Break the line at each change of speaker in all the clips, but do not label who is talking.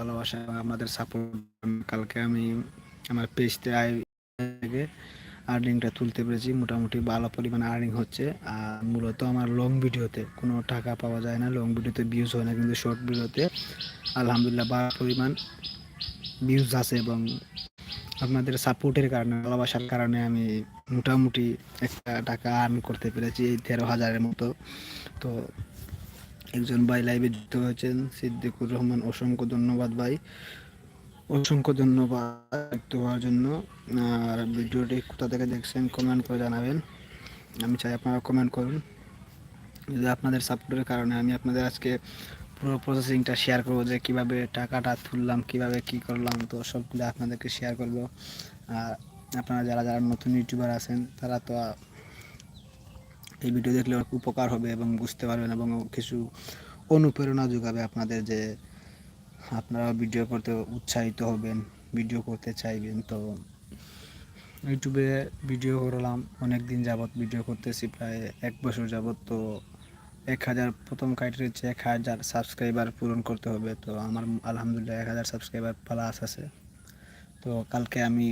ভালোবাসা আপনাদের সাপোর্ট কালকে আমি আমার পেজতে থেকে আর্নিংটা তুলতে পেরেছি। মোটামুটি ভালো পরিমাণে আর্নিং হচ্ছে। আর মূলত আমার লং ভিডিওতে কোনো টাকা পাওয়া যায় না। লং ভিডিওতে ভিউজ হয় না কিন্তু শর্ট ভিডিওতে আলহামদুলিল্লাহ ভালো পরিমাণ ভিউজ আছে এবং আপনাদের সাপোর্টের কারণে, ভালোবাসার কারণে আমি মোটামুটি একটা টাকা আর্ন করতে পেরেছি এই তেরো হাজারের মতো। তো একজন ভাই লাইভে যুক্ত হয়েছেন, সিদ্দিকুর রহমান। অসংখ্য ধন্যবাদ ভাই। অসংখ্য ধন্যবাদ যুক্ত হওয়ার জন্য। আর ভিডিওটি কোথা থেকে দেখছেন কমেন্ট করে জানাবেন। আমি চাই আপনারা কমেন্ট করুন। যদি আপনাদের সাপোর্টের কারণে আমি আপনাদের আজকে পুরো প্রসেসিংটা শেয়ার করব যে কীভাবে টাকাটা তুললাম, কীভাবে কি করলাম, তো সবগুলো আপনাদেরকে শেয়ার করব। আর আপনারা যারা যারা নতুন ইউটিউবার আছেন, তারা তো এই ভিডিও দেখলে উপকার হবে এবং বুঝতে পারবেন এবং কিছু অনুপ্রেরণা যোগাবে আপনাদের যে আপনারা ভিডিও করতে উৎসাহিত হবেন ভিডিও করতে চাইবেন। তো ইউটিউবে ভিডিও করলাম অনেক দিন যাবৎ ভিডিও করতেছি, প্রায় এক বছর যাবৎ। তো এক হাজার, প্রথম ক্রাইটেরিয়া হচ্ছে এক হাজার সাবস্ক্রাইবার পূরণ করতে হবে। তো আমার আলহামদুলিল্লাহ এক হাজার সাবস্ক্রাইবার প্লাস আছে। তো কালকে আমি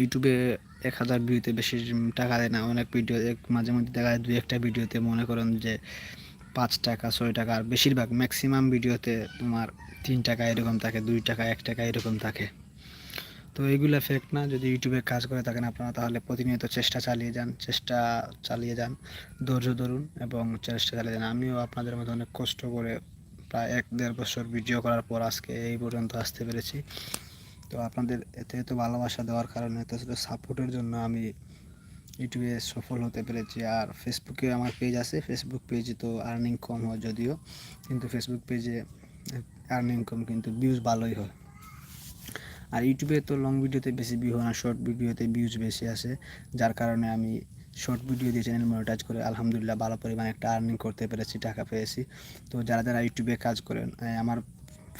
ইউটিউবে এক হাজার ভিউতে বেশি টাকা দেয় না। অনেক ভিডিও মাঝে মধ্যে দেখা যায় দুই একটা ভিডিওতে মনে করেন যে পাঁচ টাকা, ছয় টাকা, আর বেশিরভাগ ম্যাক্সিমাম ভিডিওতে তোমার তিন টাকা এরকম থাকে, দুই টাকা, এক টাকা এরকম থাকে। তো এইগুলো ফেক না, যদি ইউটিউবে কাজ করে থাকেন আপনারা, তাহলে প্রতিনিয়ত চেষ্টা চালিয়ে যান, চেষ্টা চালিয়ে যান, ধৈর্য ধরুন এবং চেষ্টা চালিয়ে যান। আমিও আপনাদের মতো অনেক কষ্ট করে প্রায় এক দেড় বছর ভিডিও করার পর আজকে এই পর্যন্ত আসতে পেরেছি। তো আপনাদের এতে এত ভালোবাসা দেওয়ার কারণে এত এত সাপোর্টের জন্য আমি ইউটিউবে সফল হতে পেরেছি। আর ফেসবুকে আমার পেজ আছে ফেসবুক পেজে তো আর্নিং কম হয় যদিও, কিন্তু ফেসবুক পেজে আর্নিং কম, কিন্তু ভিউজ ভালোই হয়। আর ইউটিউবে তো লং ভিডিওতে বেশি ভিউ হয় না শর্ট ভিডিওতে ভিউজ বেশি আসে, যার কারণে আমি শর্ট ভিডিও দিয়ে চ্যানেল মনিটাইজ করে আলহামদুলিল্লাহ ভালো পরিমাণে একটা আর্নিং করতে পেরেছি, টাকা পেয়েছি। তো যারা যারা ইউটিউবে কাজ করেন আমার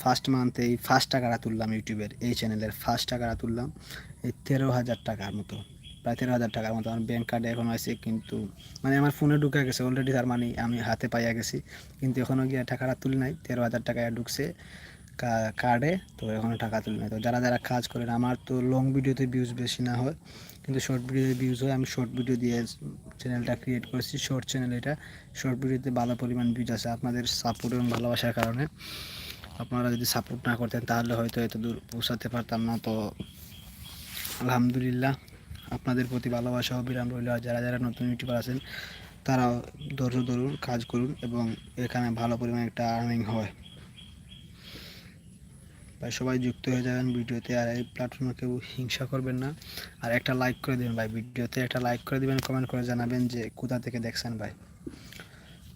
ফার্স্ট মান্থে এই ফার্স্ট টাকাটা তুললাম ইউটিউবের, এই চ্যানেলের ফার্স্ট টাকাটা তুললাম, এই তেরো হাজার টাকার মতো, প্রায় তেরো হাজার টাকার মতো। আমার ব্যাঙ্ক কার্ডে এখন আছে কিন্তু মানে আমার ফোনে ঢুকে গেছে অলরেডি তার মানে আমি হাতে পাইয়া গেছি, কিন্তু এখনও গিয়ে টাকাটা তুলি নাই, তেরো হাজার টাকায় ঢুকছে কার্ডে তো এখনও টাকা তুলি নাই। তো যারা যারা কাজ করেন, আমার তো লং ভিডিওতে ভিউজ বেশি না হয়, কিন্তু শর্ট ভিডিওতে ভিউজ হয়, আমি শর্ট ভিডিও দিয়ে চ্যানেলটা ক্রিয়েট করেছি শর্ট চ্যানেল এটা। শর্ট ভিডিওতে ভালো পরিমাণ ভিউজ আছে, আপনাদের সাপোর্ট এবং ভালোবাসার কারণে। আপনারা যদি সাপোর্ট না করতেন, তাহলে হয়তো এত দূর পৌঁছাতে পারতাম না। তো, আলহামদুলিল্লাহ, আপনাদের প্রতি ভালোবাসা, অবিরাম রইল। আর যারা যারা নতুন ইউটিউবার আছেন তারা ধৈর্য ধরুন, কাজ করুন এবং এখানে ভালো পরিমাণে একটা আর্নিং হয়। ভাই, সবাই যুক্ত হয়ে যাবেন ভিডিওতে, আর এই প্ল্যাটফর্মে কেউ হিংসা করবেন না। আর একটা লাইক করে দেবেন ভাই ভিডিওতে, একটা লাইক করে দেবেন কমেন্ট করে জানাবেন যে কোথা থেকে দেখছেন ভাই।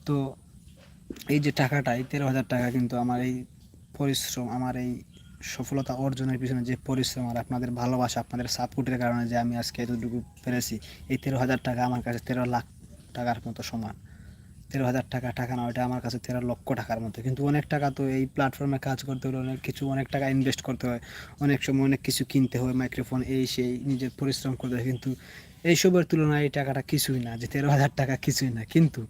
তো, এই যে টাকাটা, এই তেরো হাজার টাকা কিন্তু আমার এই পরিশ্রম, আমার এই সফলতা অর্জনের পিছনে যে পরিশ্রম আর আপনাদের ভালোবাসা, আপনাদের সাপোর্টের কারণে যে আমি আজকে এতটুকু পেরেছি, এই তেরো হাজার টাকা আমার কাছে তেরো লাখ টাকার মতো সমান। তেরো হাজার টাকা টাকা না, ওইটা আমার কাছে তেরো লক্ষ টাকার মতো। কিন্তু অনেক টাকা তো এই প্ল্যাটফর্মে কাজ করতে হলে অনেক কিছু, অনেক টাকা ইনভেস্ট করতে হয়। অনেক সময় অনেক কিছু কিনতে হয় মাইক্রোফোন এই সেই, নিজের পরিশ্রম করতে হয়। কিন্তু এইসবের তুলনায় এই টাকাটা কিছুই না, যে তেরো হাজার টাকা কিছুই না। কিন্তু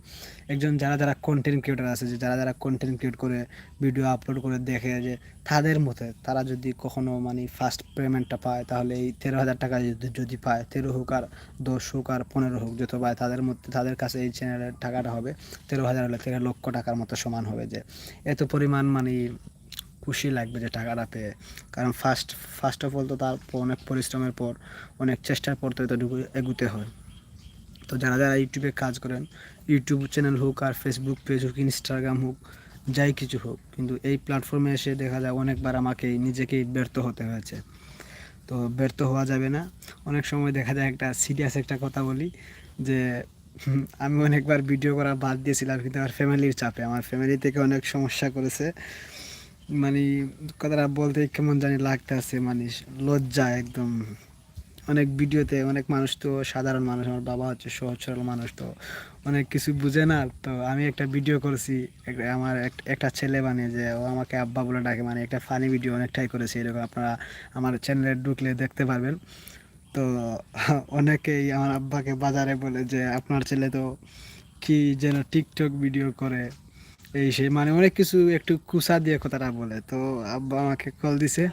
একজন যারা যারা কন্টেন্ট ক্রিয়েটার আছে, যে যারা যারা কন্টেন্ট ক্রিয়েট করে ভিডিও আপলোড করে দেখে যে তাদের মতে তারা যদি কখনো মানে ফার্স্ট পেমেন্টটা পায়, তাহলে এই তেরো হাজার টাকা যদি যদি পায়, তেরো হোক আর দশ হোক আর পনেরো হোক যত পায়, তাদের মধ্যে তাদের কাছে এই চ্যানেলের টাকাটা হবে। তেরো হাজার হলে তেরো লক্ষ টাকার মতো সমান হবে যে। এত পরিমাণ মানে খুশি লাগবে যে টাকাটা পেয়ে। কারণ ফার্স্ট ফার্স্ট অফ অল তো তার অনেক পরিশ্রমের পর, অনেক চেষ্টার পর তো এতটুকু এগুতে হয়। তো যারা যারা ইউটিউবে কাজ করেন ইউটিউব চ্যানেল হোক আর ফেসবুক পেজ হোক ইনস্টাগ্রাম হোক, যাই কিছু হোক, কিন্তু এই প্ল্যাটফর্মে এসে দেখা যায় অনেকবার আমাকে নিজেকেই ব্যর্থ হতে হয়েছে। তো ব্যর্থ হওয়া যাবে না। অনেক সময় দেখা যায় একটা সিরিয়াস একটা কথা বলি, যে আমি অনেকবার ভিডিও করা বাদ দিয়েছিলাম, কিন্তু আমার ফ্যামিলির চাপে। আমার ফ্যামিলি থেকে অনেক সমস্যা করেছে। মানে কথাটা বলতে কেমন জানি লাগতে আছে মানে লজ্জা একদম। অনেক ভিডিওতে অনেক মানুষ তো, সাধারণ মানুষ, আমার বাবা হচ্ছে সহজ সরল মানুষ তো, অনেক কিছু বুঝে না। তো আমি একটা ভিডিও করেছি আমার একটা ছেলে বানিয়ে যে ও আমাকে আব্বা বলে ডাকে মানে একটা ফানি ভিডিও অনেকটাই করেছি, এরকম আপনারা আমার চ্যানেলে ঢুকলে দেখতে পারবেন। তো অনেকেই আমার আব্বাকে বাজারে বলে যে, আপনার ছেলে তো কি যেন টিকটক ভিডিও করে। এই সেই মানে অনেক কিছু একটু কুসা দিয়ে কথাটা বলে। তো আব্বা আমাকে কল দিছে।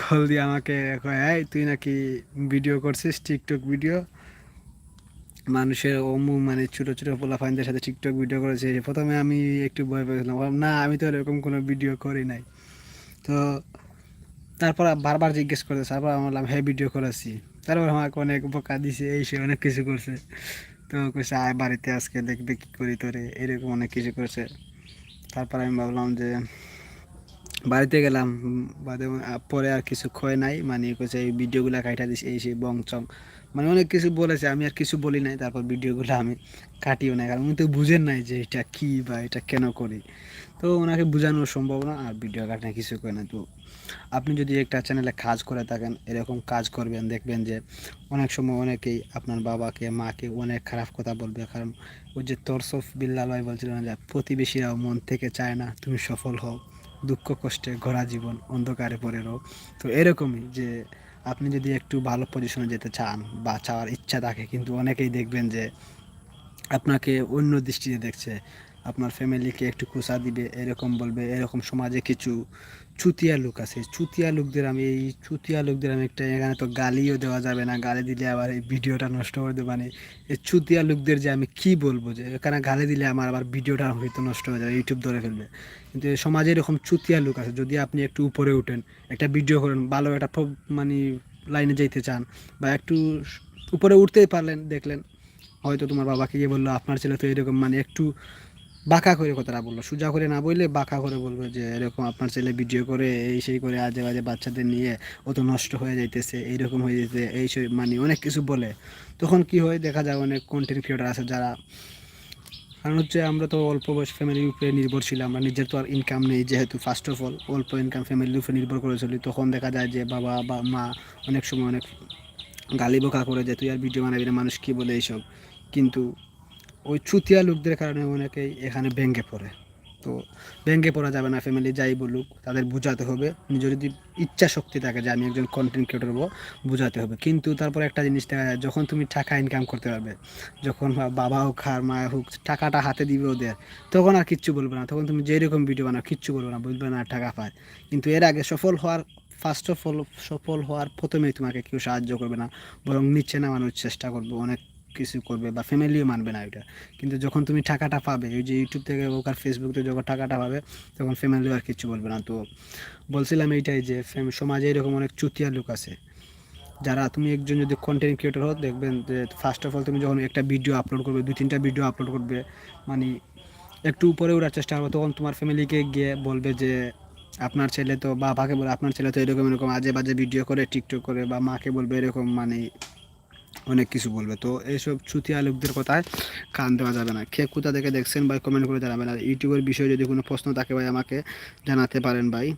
কল দিয়ে আমাকে এই, তুই নাকি ভিডিও করছিস টিকটক ভিডিও মানুষের অমু মানে ছোটো ছোটো পোলাফাইনদের সাথে টিকটক ভিডিও করেছে। প্রথমে আমি একটু ভয় পেয়েছিলাম। না, আমি তো এরকম কোনো ভিডিও করি নাই। তো তারপর বারবার জিজ্ঞেস করতে তারপর আমি বললাম হ্যাঁ ভিডিও করেছি। তারপর আমাকে অনেক বোকা দিছে। এই সে অনেক কিছু করছে। তো কইছে, আয় বাড়িতে আজকে দেখবে কি করি তোরে, এরকম অনেক কিছু করছে তারপর আমি ভাবলাম যে, বাড়িতে গেলাম বাদে পরে আর কিছু ক্ষয় নাই মানে কইছে, এই ভিডিওগুলো কাটা দিছে এই বং চং। মানে অনেক কিছু বলেছে, আমি আর কিছু বলি নাই, তারপর ভিডিওগুলো আমি কাটিও নাই, কারণ উনি তো বুঝেন নাই যে এটা কি বা এটা কেন করি। তো ওনাকে বোঝানো সম্ভব না, আর ভিডিও কাটে কিছু করে না তো আপনি যদি একটা চ্যানেলে কাজ করে থাকেন, এরকম কাজ করবেন, দেখবেন যে অনেক সময় অনেকেই আপনার বাবাকে, মাকে অনেক খারাপ কথা বলবে। কারণ ওই যে তরসফ বিল্লালয় বলছিলেন যে, প্রতিবেশীরাও মন থেকে চায় না তুমি সফল হও। দুঃখ কষ্টে ঘোরা জীবন, অন্ধকারে পড়ে রো তো এরকমই যে আপনি যদি একটু ভালো পজিশনে যেতে চান বা চাওয়ার ইচ্ছা থাকে, কিন্তু অনেকেই দেখবেন যে আপনাকে অন্য দৃষ্টিতে দেখছে। আপনার ফ্যামিলিকে একটু কুসা দিবে, এরকম বলবে, এরকম সমাজে কিছু চুতিয়া লোক আছে। চুতিয়া লোকদের আমি, এই চুতিয়া লোকদের আমি একটা, এখানে তো গালিও দেওয়া যাবে না, গালি দিলে আবার এই ভিডিওটা নষ্ট করে দেবে। মানে এই চুতিয়া লোকদের যে আমি কি বলব যে, এখানে গালি দিলে আমার আবার ভিডিওটা হয়তো নষ্ট হয়ে যাবে ইউটিউব ধরে ফেলবে। কিন্তু সমাজে এরকম চুতিয়া লোক আছে, যদি আপনি একটু উপরে উঠেন, একটা ভিডিও করেন, ভালো একটা মানে লাইনে যেতে চান, বা একটু উপরে উঠতেই পারলেন, দেখলেন, হয়তো তোমার বাবাকে গিয়ে বলল, আপনার ছেলে তো এরকম মানে একটু বাঁকা করে কথাটা বলল, সোজা করে না বললে বাঁকা করে বলবে যে, এরকম আপনার ছেলে ভিডিও করে, এই সেই করে আজে বাজে বাচ্চাদের নিয়ে অত নষ্ট হয়ে যাইতেছে, এইরকম হয়ে যেতে এই সেই মানে অনেক কিছু বলে। তখন কি হয়, দেখা যায় অনেক কন্টেন্ট ক্রিয়েটার আছে যারা, কারণ হচ্ছে আমরা তো অল্প বয়স ফ্যামিলির উপরে নির্ভরশীল, আমরা নিজের তো আর ইনকাম নেই যেহেতু ফার্স্ট অফ অল অল্প ইনকাম ফ্যামিলির উপরে নির্ভর করে চলি। তখন দেখা যায় যে বাবা বা মা অনেক সময় অনেক গালি বোকা করে যে, তুই আর ভিডিও বানাবি না, মানুষ কী বলে এইসব? কিন্তু ওই চুতিয়া লোকদের কারণে অনেকেই এখানে ভেঙে পড়ে। তো ভেঙে পড়া যাবে না ফ্যামিলি যাই বলুক, তাদের বোঝাতে হবে। নিজের যদি ইচ্ছা শক্তি থাকে যে আমি একজন কন্টেন্ট ক্রিয়েটর হব, বোঝাতে হবে। কিন্তু তারপর একটা জিনিস দেখা যায়, যখন তুমি টাকা ইনকাম করতে পারবে, যখন বাবা হোক আর মা হোক, টাকাটা হাতে দিবে ওদের, তখন আর কিচ্ছু বলবে না। তখন তুমি যেরকম ভিডিও বানাও, কিচ্ছু বলবে না, বুঝবে না টাকা পায়। কিন্তু এর আগে সফল হওয়ার ফার্স্ট অফ অল সফল হওয়ার প্রথমেই তোমাকে কেউ সাহায্য করবে না, বরং নিচে নামানোর চেষ্টা করবে। অনেক কিছু করবে বা ফ্যামিলিও মানবে না ওইটা। কিন্তু যখন তুমি টাকাটা পাবে, ওই যে ইউটিউব থেকে হোক আর ফেসবুক থেকে যখন টাকাটা পাবে, তখন ফ্যামিলিও আর কিছু বলবে না। তো বলছিলাম এইটাই যে সমাজে এরকম অনেক চুতিয়া লোক আছে। যারা তুমি একজন যদি কন্টেন্ট ক্রিয়েটর হও, দেখবেন যে ফার্স্ট অফ অল তুমি যখন একটা ভিডিও আপলোড করবে, দুই তিনটা ভিডিও আপলোড করবে মানে একটু উপরে ওঠার চেষ্টা করবে, তখন তোমার ফ্যামিলিকে গিয়ে বলবে যে, আপনার ছেলে তো বাবাকে বলে, আপনার ছেলে তো এরকম এরকম আজে বাজে ভিডিও করে টিকটক করে বা মাকে বলবে এরকম মানে অনেক কিছু বলবে। তো এইসব চুতিয়া লোকদের কথায় কান দেওয়া যাবে না। কে কোথা থেকে দেখছেন ভাই কমেন্ট করে জানাবেন। আর ইউটিউবের বিষয়ে যদি কোনো প্রশ্ন থাকে ভাই, আমাকে জানাতে পারেন ভাই।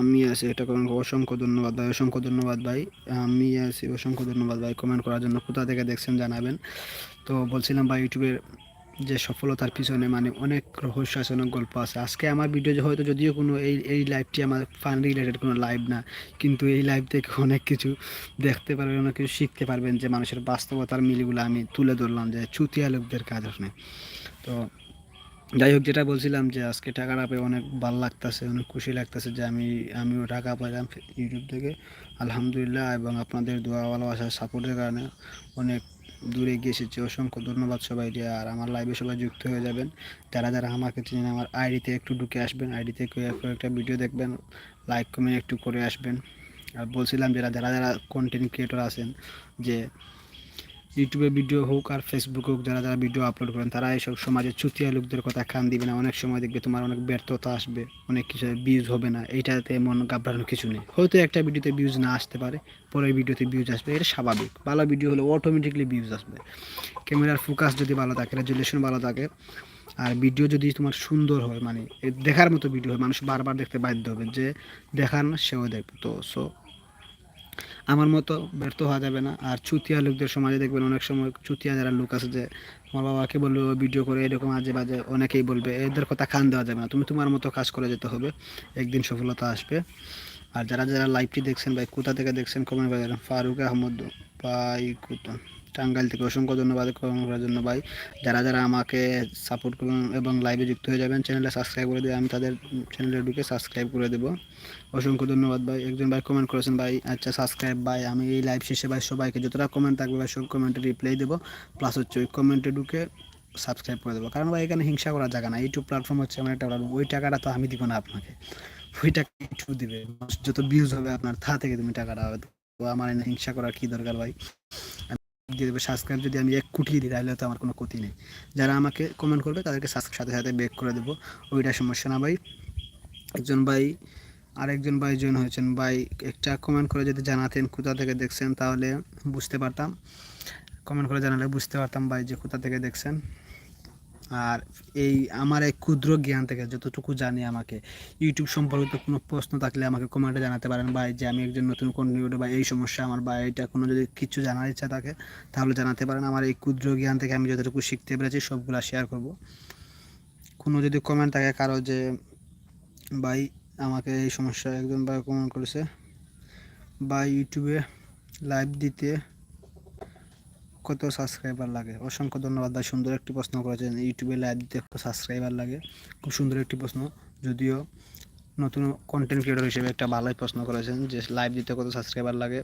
আমি আছি, এটা কমেন্ট অসংখ্য ধন্যবাদ ভাই, অসংখ্য ধন্যবাদ ভাই। আমি আছি, অসংখ্য ধন্যবাদ ভাই কমেন্ট করার জন্য। কোথা থেকে দেখছেন জানাবেন। তো বলছিলাম ভাই, ইউটিউবের যে সফলতার পিছনে মানে অনেক রহস্য আছে অনেক গল্প আছে। আজকে আমার ভিডিও হয়তো যদিও কোনো এই এই লাইভটি আমার ফান রিলেটেড কোনো লাইভ না, কিন্তু এই লাইভ থেকে অনেক কিছু দেখতে পারবেন, অনেক কিছু শিখতে পারবেন যে মানুষের বাস্তবতার মিলগুলো আমি তুলে ধরলাম যে চুতিয়া লোকদের কাজ আসলে তো যাই হোক, যেটা বলছিলাম যে আজকে টাকাটা পেয়ে অনেক ভালো লাগতেছে, অনেক খুশি লাগতেছে যে আমি, আমিও টাকা পাইলাম ইউটিউব থেকে। আলহামদুলিল্লাহ, এবং আপনাদের দোয়া ভালোবাসার সাপোর্টের কারণে অনেক দূরে গিয়ে এসেছি। অসংখ্য ধন্যবাদ সবাই সবাইকে। আর আমার লাইভে সবাই যুক্ত হয়ে যাবেন। যারা যারা আমাকে চিনেন, আমার আইডিতে একটু ঢুকে আসবেন। আইডিতে একটা ভিডিও দেখবেন লাইক কমেন্ট একটু করে আসবেন। আর বলছিলাম যারা যারা যারা কন্টেন্ট ক্রিয়েটর আছেন, যে ইউটিউবে ভিডিও হোক আর ফেসবুক হোক, যারা যারা ভিডিও আপলোড করেন, তারা এইসব সমাজের চুতিয়া লোকদের কথা খান দিবে না। অনেক সময় দেখবে তোমার অনেক ব্যর্থতা আসবে, অনেক কিছু ভিউজ হবে না। এইটাতে মন ঘাবড়ানোর কিছু নেই। হয়তো একটা ভিডিওতে ভিউজ না আসতে পারে, পরের ভিডিওতে ভিউজ আসবে, এটা স্বাভাবিক। ভালো ভিডিও হলে অটোমেটিকলি ভিউজ আসবে। ক্যামেরার ফোকাস যদি ভালো থাকে রেজুলেশন ভালো থাকে, আর ভিডিও যদি তোমার সুন্দর হয় মানে দেখার মতো ভিডিও হয়, মানুষ বারবার দেখতে বাধ্য হবে যে দেখান সেও দেখবে। তো সো আমার মতো ব্যর্থ হওয়া যাবে না। আর চুতিয়া লোকদের সমাজে দেখবেন অনেক সময় চুতিয়া যারা লোক আছে যে, আমার বাবাকে বলল ভিডিও করে, এরকম আজে বাজে অনেকেই বলবে। এদের কথা কান দেওয়া যাবে না। তুমি তোমার মতো কাজ করে যেতে হবে। একদিন সফলতা আসবে। আর যারা যারা লাইভটি দেখছেন ভাই, কোথা থেকে দেখছেন কমেন্ট করে। ফারুক আহমদ ভাই, কোথা? টাঙ্গাইল থেকে। অসংখ্য ধন্যবাদ কমেন্ট করার জন্য ভাই। যারা যারা আমাকে সাপোর্ট করুন এবং লাইভে যুক্ত হয়ে যাবেন চ্যানেলটা সাবস্ক্রাইব করে দেবে আমি তাদের চ্যানেলে ঢুকে সাবস্ক্রাইব করে দেবো। অসংখ্য ধন্যবাদ ভাই। একজন ভাই কমেন্ট করেছেন, ভাই আচ্ছা সাবস্ক্রাইব ভাই, আমি এই লাইভ শেষে ভাই সবাইকে যতটা কমেন্ট থাকবে ভাই, সব কমেন্টে রিপ্লাই দেবো। প্লাস হচ্ছে ওই কমেন্টে ঢুকে সাবস্ক্রাইব করে দেবো। কারণ ভাই, এখানে হিংসা করার জায়গা না। ইউটিউব প্ল্যাটফর্ম হচ্ছে আমার একটা প্ল্যাটফর্ম ওই টাকাটা তো আমি দিব না আপনাকে। ওই টাকা ইউটিউব দিবে। যত ভিউজ হবে আপনার থা থেকে তুমি টাকাটা হবে। তো আমার হিংসা করার কী দরকার ভাই? দিয়ে দেবো। সাবস্ক্রাইব যদি আমি এক কোটি দিই, তাহলে তো আমার কোনো ক্ষতি নেই। যারা আমাকে কমেন্ট করবে, তাদেরকে সাথে সাথে ব্যাক করে দেবো। ওইটা সমস্যা না ভাই। একজন ভাই আরেকজন ভাই জয়েন হয়েছেন। ভাই একটা কমেন্ট করে যদি জানাতেন কোথা থেকে দেখছেন তাহলে বুঝতে পারতাম। কমেন্ট করে জানালে বুঝতে পারতাম ভাই যে কোথা থেকে দেখছেন। আর এই আমার এই ক্ষুদ্র জ্ঞান থেকে যতটুকু জানি আমাকে ইউটিউব সম্পর্কিত কোনো প্রশ্ন থাকলে আমাকে কমেন্টে জানাতে পারেন। ভাই যে আমি একজন নতুন কন্টেন্ট বা এই সমস্যা আমার বা এটা কোনো যদি কিছু জানার ইচ্ছা থাকে তাহলে জানাতে পারেন। আমার এই ক্ষুদ্র জ্ঞান থেকে আমি যতটুকু শিখতে পেরেছি সবগুলো শেয়ার করব। কোনো যদি কমেন্ট থাকে কারও যে ভাই আমাকে এই সমস্যা একজন ভাই কমেন্ট করেছে বা ইউটিউবে লাইভ দিতে কত সাবস্ক্রাইবার লাগে? অসংখ্য ধন্যবাদ ভাই, সুন্দর একটি প্রশ্ন করেছেন। ইউটিউবে লাইভ দিতে কত সাবস্ক্রাইবার লাগে? খুব সুন্দর একটি প্রশ্ন। যদিও নতুন কন্টেন্ট ক্রিয়েটর হিসেবে একটা ভালোই প্রশ্ন করেছেন যে লাইভ দিতে কত সাবস্ক্রাইবার লাগে?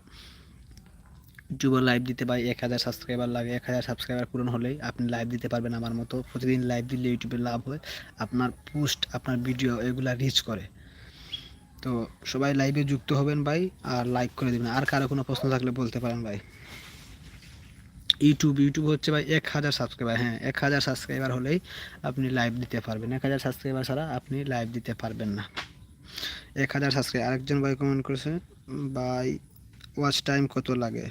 ইউটিউবে লাইভ দিতে ভাই এক হাজার সাবস্ক্রাইবার লাগে। এক হাজার সাবস্ক্রাইবার পূরণ হলেই আপনি লাইভ দিতে পারবেন আমার মতো। প্রতিদিন লাইভ দিলে ইউটিউবে লাভ হয়। আপনার পোস্ট আপনার ভিডিও এগুলা রিচ করে। তো সবাই লাইভে যুক্ত হবেন ভাই, আর লাইক করে দেবেন। আর কারও কোনো প্রশ্ন থাকলে বলতে পারেন ভাই। ইউটিউব ইউটিউব হচ্ছে ভাই এক হাজার সাবস্ক্রাইবার হ্যাঁ এক হাজার সাবস্ক্রাইবার হলেই আপনি লাইভ দিতে পারবেন। এক হাজার সাবস্ক্রাইবার ছাড়া আপনি লাইভ দিতে পারবেন না। এক হাজার সাবস্ক্রাইব আরেকজন ভাই কমেন্ট করেছে, ভাই ওয়াচ টাইম কত লাগে?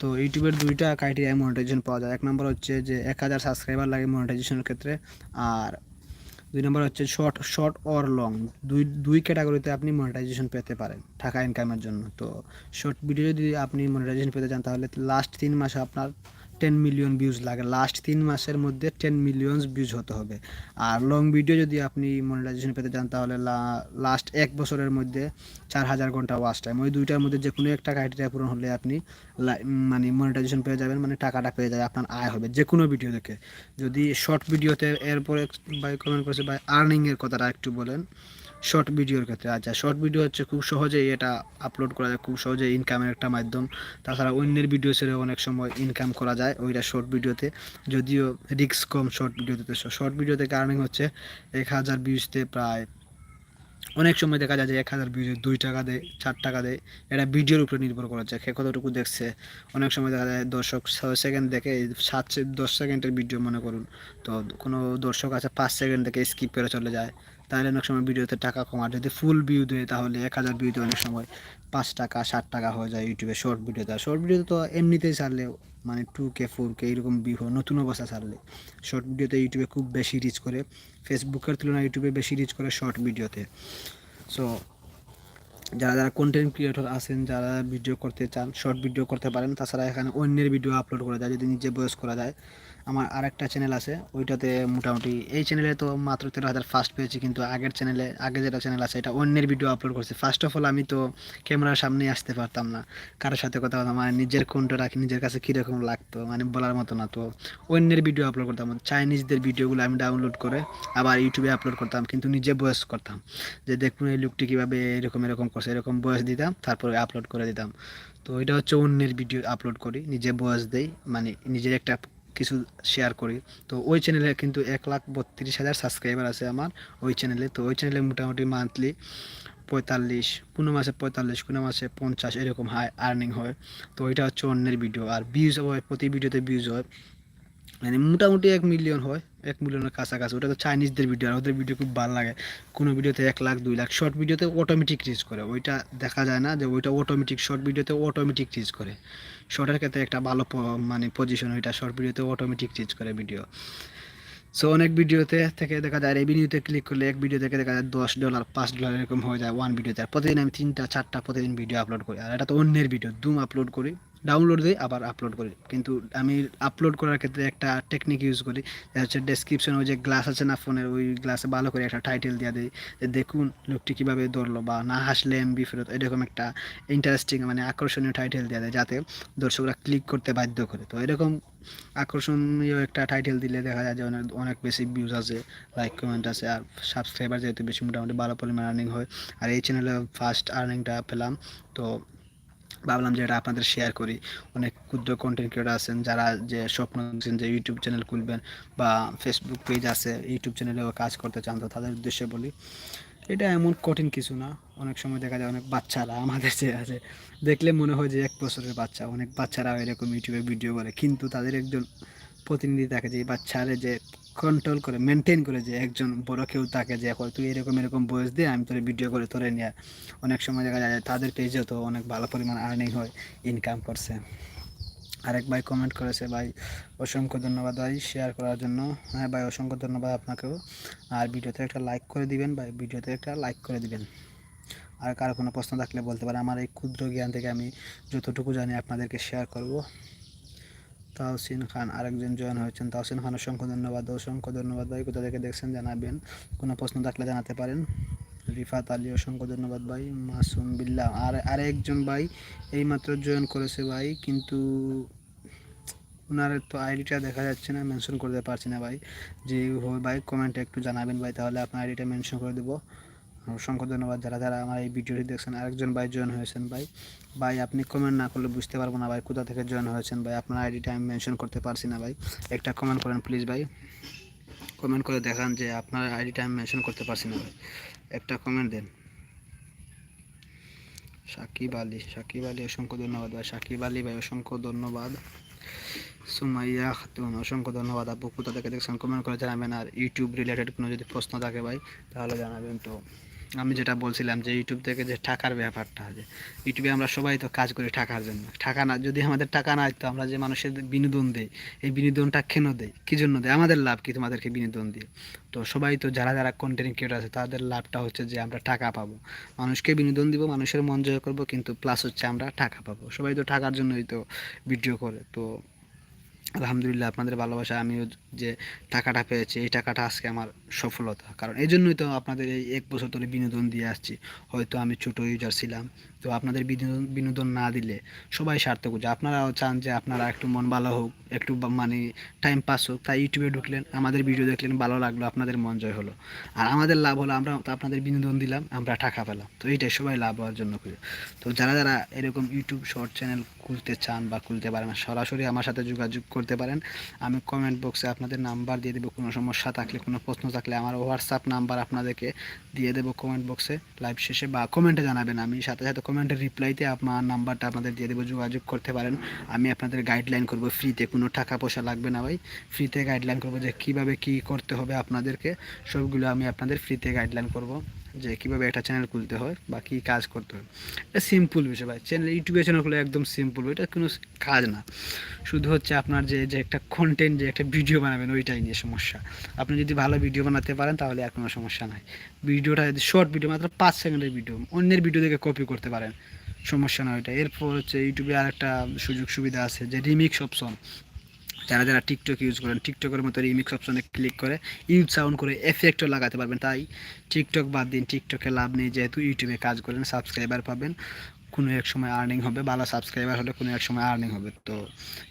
তো ইউটিউবের দুইটা ক্রাইটেরিয়া মনিটাইজেশন পাওয়া যায়। এক নম্বর হচ্ছে যে এক হাজার সাবস্ক্রাইবার লাগে মনিটাইজেশনের ক্ষেত্রে, আর দুই নম্বর হচ্ছে শর্ট শর্ট অর লং দুই দুই ক্যাটাগরিতে আপনি মনিটাইজেশন পেতে পারেন টাকা ইনকামের জন্য। তো শর্ট ভিডিও যদি আপনি মনিটাইজেশন পেতে চান, তাহলে লাস্ট তিন মাসে আপনার টেন মিলিয়ন ভিউজ লাগে। লাস্ট তিন মাসের মধ্যে টেন মিলিয়ন ভিউজ হতে হবে। আর লং ভিডিও যদি আপনি মনিটাইজেশন পেতে চান, তাহলে লাস্ট এক বছরের মধ্যে চার হাজার ঘণ্টা ওয়াচ টাইম ওই দুইটার মধ্যে যে কোনো একটা ক্রাইটেরিয়া পূরণ হলে আপনি মানে মনিটাইজেশন পেয়ে যাবেন মানে টাকাটা পেয়ে যাবে আপনার আয় হবে যে কোনো ভিডিও দেখে। যদি শর্ট ভিডিওতে এরপরে বাই কমেন্ট করেছে বাই আর্নিংয়ের কথাটা একটু বলেন। শর্ট ভিডিওর ক্ষেত্রে। আচ্ছা শর্ট ভিডিও হচ্ছে খুব সহজেই এটা আপলোড করা যায়, খুব সহজে ইনকামের একটা মাধ্যম। তাছাড়া অন্যের ভিডিও ছেড়ে অনেক সময় ইনকাম করা যায় ওইটা শর্ট ভিডিওতে যদিও রিক্স কম শর্ট ভিডিওতে শর্ট ভিডিওতে আর্নিং হচ্ছে এক হাজার ভিউজতে প্রায় অনেক সময় দেখা যায় যে এক হাজার ভিউজে দুই টাকা দেয়, চার টাকা দেয়। এটা ভিডিওর উপরে নির্ভর করা যায় কে কতটুকু দেখছে? অনেক সময় দেখা যায় দর্শক ছয় সেকেন্ড দেখে সাত দশ সেকেন্ডের ভিডিও মনে করুন। তো কোনো দর্শক আছে পাঁচ সেকেন্ড দেখে স্কিপ করে চলে যায়। তাহলে অনেক সময় ভিডিওতে টাকা কমার যদি ফুল ভিউ দেয় তাহলে এক হাজার ভিউতে অনেক সময় পাঁচ টাকা, ষাট টাকা হয়ে যায় ইউটিউবে শর্ট ভিডিওতে শর্ট ভিডিওতে তো এমনিতেই ছাড়লে মানে টু কে ফোর কে এরকম ভিউ নতুন অবস্থা ছাড়লে। শর্ট ভিডিওতে ইউটিউবে খুব বেশি রিচ করে ফেসবুকের তুলনায় ইউটিউবে বেশি রিচ করে শর্ট ভিডিওতে সো যারা যারা কন্টেন্ট ক্রিয়েটর আছেন, যারা ভিডিও করতে চান শর্ট ভিডিও করতে পারেন, তাছাড়া এখানে অন্যের ভিডিও আপলোড করা যায়, যদি নিজে বয়স করা যায়। আমার আরেকটা চ্যানেল আছে, ওইটাতে মোটামুটি, এই চ্যানেলে তো মাত্র তেরো হাজার ফার্স্ট পেয়েছি, কিন্তু আগের চ্যানেলে আগে যেটা চ্যানেল আছে, এটা অন্যের ভিডিও আপলোড করছে। ফার্স্ট অফ অল আমি তো ক্যামেরার সামনে আসতে পারতাম না। কারোর সাথে কথা বলতাম মানে নিজের কণ্ঠ রাখি, নিজের কাছে কীরকম লাগতো মানে বলার মতো না। তো অন্যের ভিডিও আপলোড করতাম চাইনিজদের ভিডিওগুলো আমি ডাউনলোড করে আবার ইউটিউবে আপলোড করতাম, কিন্তু নিজে বয়স করতাম। যে দেখুন এই লুকটি কীভাবে এরকম এরকম করছে, এরকম বয়স দিতাম, তারপরে আপলোড করে দিতাম। তো এটা হচ্ছে অন্যের ভিডিও আপলোড করি, নিজে বয়স দেই মানে নিজের একটা কিছু শেয়ার করি। তো ওই চ্যানেলে কিন্তু এক লাখ বত্রিশ হাজার সাবস্ক্রাইবার আছে আমার ওই চ্যানেলে তো ওই চ্যানেলে মোটামুটি মান্থলি পঁয়তাল্লিশ, কোনো মাসে পঁয়তাল্লিশ, কোনো মাসে পঞ্চাশ এরকম হাই আর্নিং হয়। তো ওইটা হচ্ছে অন্যের ভিডিও আর ভিউজ হয়, প্রতি ভিডিওতে ভিউজ হয়। মানে মোটামুটি এক মিলিয়ন হয়, এক মিলিয়নের কাছাকাছি। ওটা তো চাইনিজদের ভিডিও আর ওদের ভিডিও খুব ভালো লাগে। কোনো ভিডিওতে এক লাখ, দুই লাখ। শর্ট ভিডিওতে অটোমেটিক রিচ করে। ওইটা দেখা যায় না যে ওইটা অটোমেটিক শর্ট ভিডিওতে অটোমেটিক রিচ করে। শর্টের ক্ষেত্রে একটা ভালো মানে পজিশন ওইটা। শর্ট ভিডিওতে অটোমেটিক রিচ করে ভিডিও সো অনেক ভিডিওতে থেকে দেখা যায় রেভিনিউতে ক্লিক করলে এক ভিডিও থেকে দেখা যায় দশ ডলার পাঁচ ডলার এরকম হয়ে যায় ওয়ান ভিডিওতে আর প্রতিদিন আমি তিনটা, চারটা প্রতিদিন ভিডিও আপলোড করি। আর এটা তো অন্যের ভিডিও দুম আপলোড করি। ডাউনলোড দিই আবার আপলোড করি। কিন্তু আমি আপলোড করার ক্ষেত্রে একটা টেকনিক ইউজ করি হচ্ছে ডেসক্রিপশনে ওই যে গ্লাস আছে না ফোনের ওই গ্লাসে ভালো করে একটা টাইটেল দিয়ে দিই, যে দেখুন লোকটি কীভাবে ধরলো বা না হাসলে এমবি ফেরত, এরকম একটা ইন্টারেস্টিং মানে আকর্ষণীয় টাইটেল দেওয়া দেয়, যাতে দর্শকরা ক্লিক করতে বাধ্য করে। তো এরকম আকর্ষণীয় একটা টাইটেল দিলে দেখা যায় যে অনেক অনেক বেশি ভিউজ আছে লাইক কমেন্ট আছে আর সাবস্ক্রাইবার যেহেতু বেশি মোটামুটি ভালো পরিমাণ আর্নিং হয়, আর এই চ্যানেলে ফার্স্ট আর্নিংটা পেলাম, তো ভাবলাম যে এটা আপনাদের শেয়ার করি। অনেক ক্ষুদ্র কন্টেন্ট ক্রিয়েটার আছেন, যারা যে স্বপ্ন দেখছেন যে ইউটিউব চ্যানেল খুলবেন বা ফেসবুক পেজ আছে ইউটিউব চ্যানেলেও কাজ করতে চান, তো তাদের উদ্দেশ্যে বলি, এটা এমন কঠিন কিছু না। অনেক সময় দেখা যায় অনেক বাচ্চারা আমাদের যে আছে, দেখলে মনে হয় যে এক বছরের বাচ্চা, অনেক বাচ্চারা এরকম ইউটিউবে ভিডিও করে, কিন্তু তাদের একজন প্রতিনিধি থাকে যে বাচ্চারে যে কন্ট্রোল করে মেনটেন করে যে একজন বড় কেউ তাকে যে এখন তুই এরকম এরকম বয়স দিয়ে আমি তোর ভিডিও করে তোরে নিয়ে অনেক সময় দেখা যায় তাদের পেজেও তো অনেক ভালো পরিমাণ আর্নিং হয় ইনকাম করছে। আরেক ভাই কমেন্ট করেছে, ভাই, অসংখ্য ধন্যবাদ ভাই শেয়ার করার জন্য। হ্যাঁ ভাই, অসংখ্য ধন্যবাদ আপনাকেও। আর ভিডিওতে একটা লাইক করে দিবেন ভাই, ভিডিওতে একটা লাইক করে দিবেন। আর কারও কোনো প্রশ্ন থাকলে বলতে পারে আমার এই ক্ষুদ্র জ্ঞান থেকে আমি যতটুকু জানি আপনাদেরকে শেয়ার করব। তাহসিন খান আরেকজন জয়েন হয়েছেন। তাহসিন খান অসংখ্য ধন্যবাদ অসংখ্য ধন্যবাদ ভাই। কোথা থেকে দেখছেন জানাবেন। কোনো প্রশ্ন থাকলে জানাতে পারেন। রিফাত আলী, অসংখ্য ধন্যবাদ ভাই। মাসুম বিল্লাহ আর আরেকজন ভাই, এইমাত্র জয়েন করেছে ভাই, কিন্তু ওনার তো আইডিটা দেখা যাচ্ছে না, মেনশন করতে পারছি না ভাই। যে ভাই কমেন্টে একটু জানাবেন ভাই, তাহলে আপনার আইডিটা মেনশন করে দেবো। অসংখ্য ধন্যবাদ। যারা যারা আমার এই ভিডিওটি দেখছেন, আরেকজন ভাই জয়েন হয়েছেন ভাই। ভাই, আপনি কমেন্ট না করলে বুঝতে পারব না ভাই কোথা থেকে জয়েন হয়েছেন ভাই। আপনার আইডিটা আমি মেনশন করতে পারছি না ভাই। একটা কমেন্ট করেন প্লিজ ভাই। কমেন্ট করে দেখান যে আপনার আইডিটা আমি মেনশন করতে পারছি না ভাই। একটা কমেন্ট দেন। সাকিব আলী সাকিব আলী, অসংখ্য ধন্যবাদ ভাই। সাকিব আলী ভাই, অসংখ্য ধন্যবাদ। সুমাইয়া খাতুন, অসংখ্য ধন্যবাদ আপু। কোথা থেকে দেখছেন? কমেন্ট করে জানাবেন। আর ইউটিউব রিলেটেড কোনো যদি প্রশ্ন থাকে ভাই, তাহলে জানাবেন তো। আমি যেটা বলছিলাম যে ইউটিউব থেকে যে টাকার ব্যাপারটা আছে ইউটিউবে আমরা সবাই তো কাজ করি টাকার জন্য। টাকা না, যদি আমাদের টাকা না তো আমরা যে মানুষের বিনোদন দেই, এই বিনোদনটা কেন দেয় কী জন্য দেয় আমাদের লাভ কি তোমাদেরকে বিনোদন দিয়ে? তো সবাই তো যারা যারা কন্টেন্ট ক্রিয়েটার আছে, তাদের লাভটা হচ্ছে যে আমরা টাকা পাবো। মানুষকে বিনোদন দিব, মানুষের মন জয় করব, কিন্তু প্লাস হচ্ছে আমরা টাকা পাবো। সবাই তো টাকার জন্যই তো ভিডিও করে। তো আলহামদুলিল্লাহ আপনাদের ভালোবাসা আমিও যে টাকাটা পেয়েছি, এই টাকাটা আজকে আমার সফলতা। কারণ এই জন্যই তো আপনাদের এই এক বছর ধরে বিনোদন দিয়ে আসছি। হয়তো আমি ছোটো ইউজার ছিলাম। তো আপনাদের বিনোদন বিনোদন না দিলে সবাই সার্থক যে আপনারাও চান যে আপনারা একটু মন ভালো হোক, একটু মানে টাইম পাস হোক। তাই ইউটিউবে ঢুকলেন, আমাদের ভিডিও দেখলেন, ভালো লাগল, আপনাদের মন জয় হলো। আর আমাদের লাভ হলো, আমরা তো আপনাদের বিনোদন দিলাম, আমরা টাকা পেলাম। তো এইটাই সবাই লাভ হওয়ার জন্য করি। তো যারা যারা এরকম ইউটিউব শর্ট চ্যানেল খুলতে চান বা খুলতে পারেন সরাসরি আমার সাথে যোগাযোগ করতে পারেন। আমি কমেন্ট বক্সে আপনাদের নাম্বার দিয়ে দেবো। কোনো সমস্যা থাকলে, কোনো প্রশ্ন থাকলে আমার হোয়াটসঅ্যাপ নাম্বার আপনাদেরকে দিয়ে দেবো কমেন্ট বক্সে লাইভ শেষে বা কমেন্টে জানাবেন আমি। সাথে সাথে কমেন্টের রিপ্লাইতে আপনার নাম্বারটা আপনাদের দিয়ে দেবো, যোগাযোগ করতে পারেন। আমি আপনাদের গাইডলাইন করব ফ্রিতে কোনো টাকা পয়সা লাগবে না ভাই। ফ্রিতে গাইডলাইন করব যে কীভাবে কী করতে হবে আপনাদেরকে, সবগুলো আমি আপনাদের ফ্রিতে গাইডলাইন করব। যে কীভাবে একটা চ্যানেল খুলতে হয় বা কী কাজ করতে হয়। এটা সিম্পল বিষয় ভাই। চ্যানেল ইউটিউবে চ্যানেল খুলে একদম সিম্পল এটা কোনো কাজ না। শুধু হচ্ছে আপনার যে যে একটা কন্টেন্ট যে একটা ভিডিও বানাবেন, ওইটাই নিয়ে সমস্যা। আপনি যদি ভালো ভিডিও বানাতে পারেন, তাহলে আর কোনো সমস্যা নাই। ভিডিওটা যদি শর্ট ভিডিও মাত্র পাঁচ সেকেন্ডের ভিডিও অন্যের ভিডিও দেখে কপি করতে পারেন। সমস্যা নয় ওইটা। এরপর হচ্ছে ইউটিউবে আর একটা সুযোগ সুবিধা আছে, যে রিমিক্স অপশন যারা যারা টিকটক ইউজ করেন টিকটকের মতো রিমিক্স অপশনে ক্লিক করে ইউজ সাউন্ড করে এফেক্টও লাগাতে পারবেন। তাই টিকটক বাদ দিন টিকটকে লাভ নেই, যেহেতু ইউটিউবে কাজ করেন সাবস্ক্রাইবার পাবেন। কোনো এক সময় আর্নিং হবে, ভালো সাবস্ক্রাইবার হলে কোনো এক সময় আর্নিং হবে। তো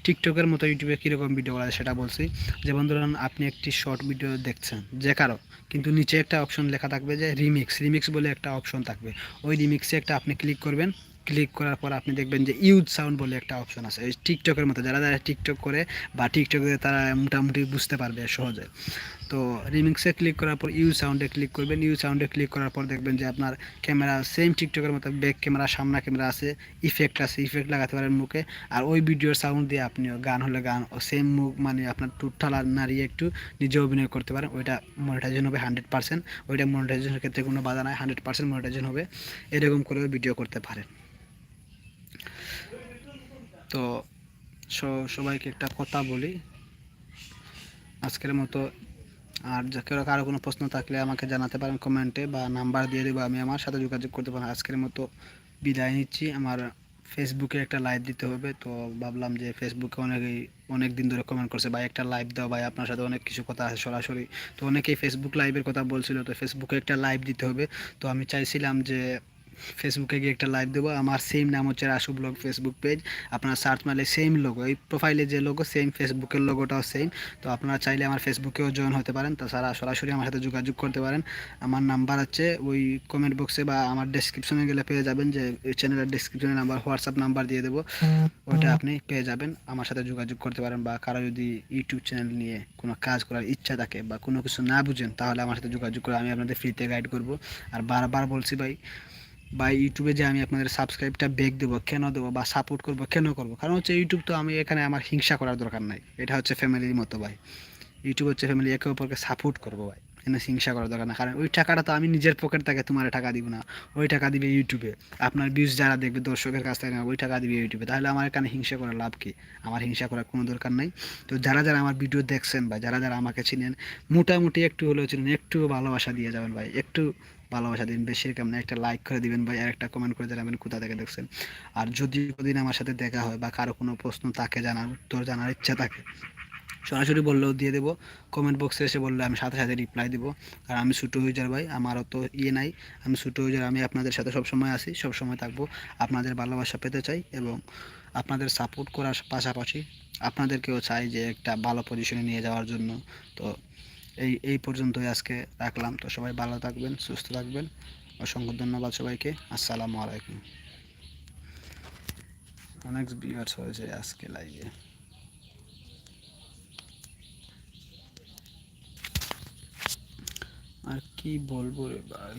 টিকটকের মতো ইউটিউবে কীরকম ভিডিও করা সেটা বলছি। যেমন ধরুন আপনি একটি শর্ট ভিডিও দেখছেন, যে কারও, কিন্তু নিচে একটা অপশন লেখা থাকবে যে রিমিক্স রিমিক্স বলে একটা অপশন থাকবে। ওই রিমিক্সে একটা আপনি ক্লিক করবেন ক্লিক করার পর আপনি দেখবেন যে ইউজ সাউন্ড বলে একটা অপশন আছে। এই টিকটকের মতো, যারা যারা টিকটক করে বা টিকটকে তারা মোটামুটি বুঝতে পারবে সহজে। তো রিমিক্সে ক্লিক করার পর ইউ সাউন্ডে ক্লিক করবেন। ইউ সাউন্ডে ক্লিক করার পর দেখবেন যে আপনার ক্যামেরা সেম টিকটকের মতো ব্যাক ক্যামেরা সামনা ক্যামেরা আছে ইফেক্ট আছে ইফেক্ট লাগাতে পারেন মুখে। আর ওই ভিডিওর সাউন্ড দিয়ে আপনিও গান হলে গান সেম মুখ মানে আপনার টুটঠাল নাড়িয়ে একটু নিজে অভিনয় করতে পারেন। ওইটা মনিটাইজেশন হবে হান্ড্রেড পার্সেন্ট ওইটা মনিটাইজেশনের ক্ষেত্রে কোনো বাধা নাই হান্ড্রেড পার্সেন্ট মনিটাইজেশন হবে। এরকম করেও ভিডিও করতে পারেন। তো সবাইকে একটা কথা বলি। আজকের মতো আর কেউ কারও কোনো প্রশ্ন থাকলে আমাকে জানাতে পারেন কমেন্টে বা নাম্বার দিয়ে দেবো আমি আমার সাথে যোগাযোগ করতে পারেন। আজকের মতো বিদায় নিচ্ছি। আমার ফেসবুকে একটা লাইভ দিতে হবে। তো ভাবলাম যে ফেসবুকে অনেকেই অনেক দিন ধরে কমেন্ট করছে, ভাই, একটা লাইভ দাও, ভাই, আপনার সাথে অনেক কিছু কথা আছে সরাসরি। তো অনেকেই ফেসবুক লাইভের কথা বলছিল। তো ফেসবুকে একটা লাইভ দিতে হবে। তো আমি চাইছিলাম যে ফেসবুকে গিয়ে একটা লাইভ দেবো। আমার সেম নাম হচ্ছে রাসু ব্লগ ফেসবুক পেজ আপনারা সার্চ মারলে সেম লোগো এই প্রোফাইলে যে লোগো সেম ফেসবুকের লোগোটাও সেম তো আপনারা চাইলে আমার ফেসবুকেও জয়েন হতে পারেন। তাছাড়া সরাসরি আমার সাথে যোগাযোগ করতে পারেন। আমার নাম্বার আছে ওই কমেন্ট বক্সে বা আমার ডেসক্রিপশনে গেলে পেয়ে যাবেন যে চ্যানেলের ডেসক্রিপশনে নাম্বার হোয়াটসঅ্যাপ নাম্বার দিয়ে দেবো। ওইটা আপনি পেয়ে যাবেন। আমার সাথে যোগাযোগ করতে পারেন বা কারও যদি ইউটিউব চ্যানেল নিয়ে কোনো কাজ করার ইচ্ছা থাকে বা কোনো কিছু না বুঝেন তাহলে আমার সাথে যোগাযোগ করে আমি আপনাদের ফ্রিতে গাইড করব। আর বারবার বলছি ভাই বা ইউটিউবে যে আমি আপনাদের সাবস্ক্রাইবটা বেক দেবো, কেন দেবো বা সাপোর্ট করব, কেন করব? কারণ হচ্ছে ইউটিউব তো আমি এখানে আমার হিংসা করার দরকার নাই। এটা হচ্ছে ফ্যামিলির মতো ভাই। ইউটিউব হচ্ছে ফ্যামিলি একে অপরকে সাপোর্ট করব ভাই। এখানে হিংসা করার দরকার না কারণ ওই টাকাটা তো আমি নিজের পকেট থেকে তোমার টাকা দিব না। ওই টাকা দিবে ইউটিউবে আপনার ভিউজ যারা দেখবে, দর্শকের কাছ থেকে, ওই টাকা দিবে ইউটিউবে তাহলে আমার এখানে হিংসা করার লাভ কি? আমার হিংসা করার কোনো দরকার নাই। তো যারা যারা আমার ভিডিও দেখছেন বা যারা যারা আমাকে চিনেন, মোটামুটি একটু হলেও চিনেন একটু ভালোবাসা দিয়ে যাবেন ভাই। একটু ভালোবাসা দিন। বেশি কেমন একটা লাইক করে দিবেন ভাই আর একটা কমেন্ট করে জানাবেন কোথা থেকে দেখছেন। আর যদি কোনোদিন আমার সাথে দেখা হয় বা কারও কোনো প্রশ্ন তাকে জানার উত্তর জানার ইচ্ছা থাকে, সরাসরি বললেও দিয়ে দেবো। কমেন্ট বক্সে এসে বললে আমি সাথে সাথে রিপ্লাই দেবো। আর আমি ছোটো ইউজার ভাই, আমারও তো ইয়ে নাই। আমি ছোটো ইউজার আমি আপনাদের সাথে সবসময় আসি সবসময় থাকব। আপনাদের ভালোবাসা পেতে চাই এবং আপনাদের সাপোর্ট করার পাশাপাশি আপনাদেরকেও চাই যে একটা ভালো পজিশনে নিয়ে যাওয়ার জন্য। তো এই এই পর্যন্তই আজকে রাখলাম। তো সবাই ভালো থাকবেন, সুস্থ থাকবেন। অসংখ্য ধন্যবাদ সবাইকে। আসসালামু আলাইকুম। অনেক ভিউয়ার্স হয়েছে আজকে লাইভে আর কি বলব রে ভাই?